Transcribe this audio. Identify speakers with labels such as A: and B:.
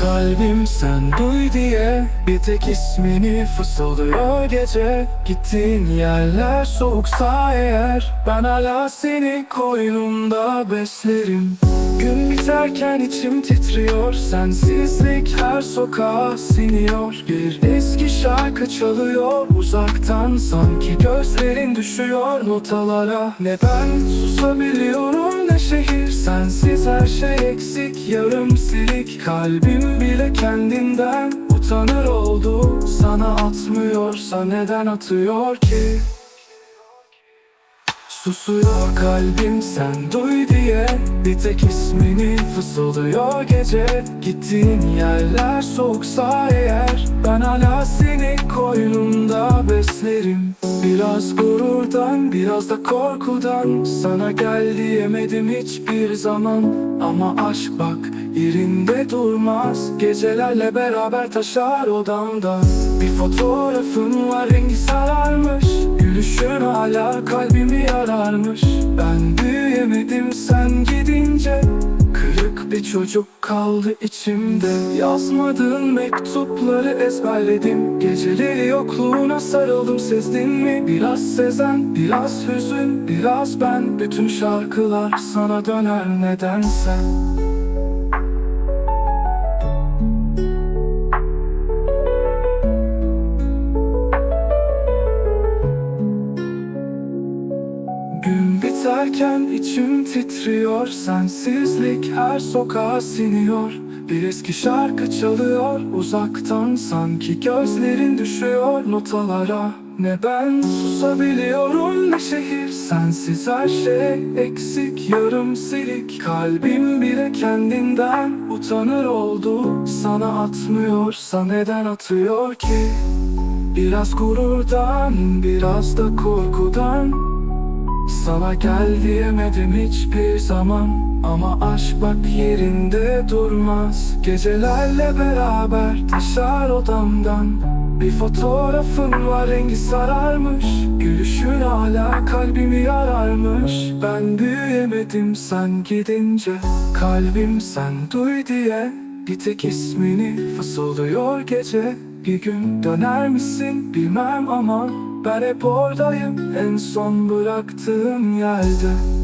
A: Kalbim sen duy diye. Bir tek ismini fısıldıyor gece. Gittiğin yerler soğuksa eğer Ben hala seni koynumda beslerim. Gün biterken içim titriyor. Sensizlik her sokağa siniyor. Bir eski şarkı çalıyor. Uzaktan sanki gözlerin düşüyor. Notalara Ne ben susabiliyorum ne şehir Sensiz her şey eksik yarım silik Kalbim bile kendinden utanır oldu Sana atmıyorsa neden atıyor ki? Susuyor kalbim sen duy diye. Bir tek ismini fısıldıyor gece. Gittiğin yerler soğuksa eğer Ben hala seni koynumda beslerim. Biraz gururdan biraz da korkudan. Sana gel diyemedim hiçbir zaman. Ama aşk bak yerinde durmaz. Gecelerle beraber taşar odamda Bir fotoğrafın var rengi sararmış. Gülüşün hala kalbimi yararmış Ben büyüyemedim sen gidince Kırık bir çocuk kaldı içimde. Yazmadığın mektupları ezberledim. Geceleri yokluğuna sarıldım. Sezdin mi? Biraz sezen, biraz hüzün, biraz ben. Bütün şarkılar sana döner nedense Gün biterken içim titriyor Sensizlik her sokağa siniyor. Bir eski şarkı çalıyor Uzaktan sanki gözlerin düşüyor. Notalara Ne ben susabiliyorum ne şehir. Sensiz her şey eksik yarım silik. Kalbim bile kendinden utanır oldu. Sana atmıyorsa neden atıyor ki? Biraz gururdan biraz da korkudan sana gel diyemedim hiçbir zaman. Ama aşk bak yerinde durmaz. Gecelerle beraber taşar odamdan. Bir fotoğrafın var rengi sararmış. Gülüşün hala kalbimi yararmış. Ben büyüyemedim sen gidince Kalbim sen duy diye. Bir tek ismini fısıldıyor gece. Bir gün döner misin bilmem ama ben hep oradayım en son bıraktığım yerde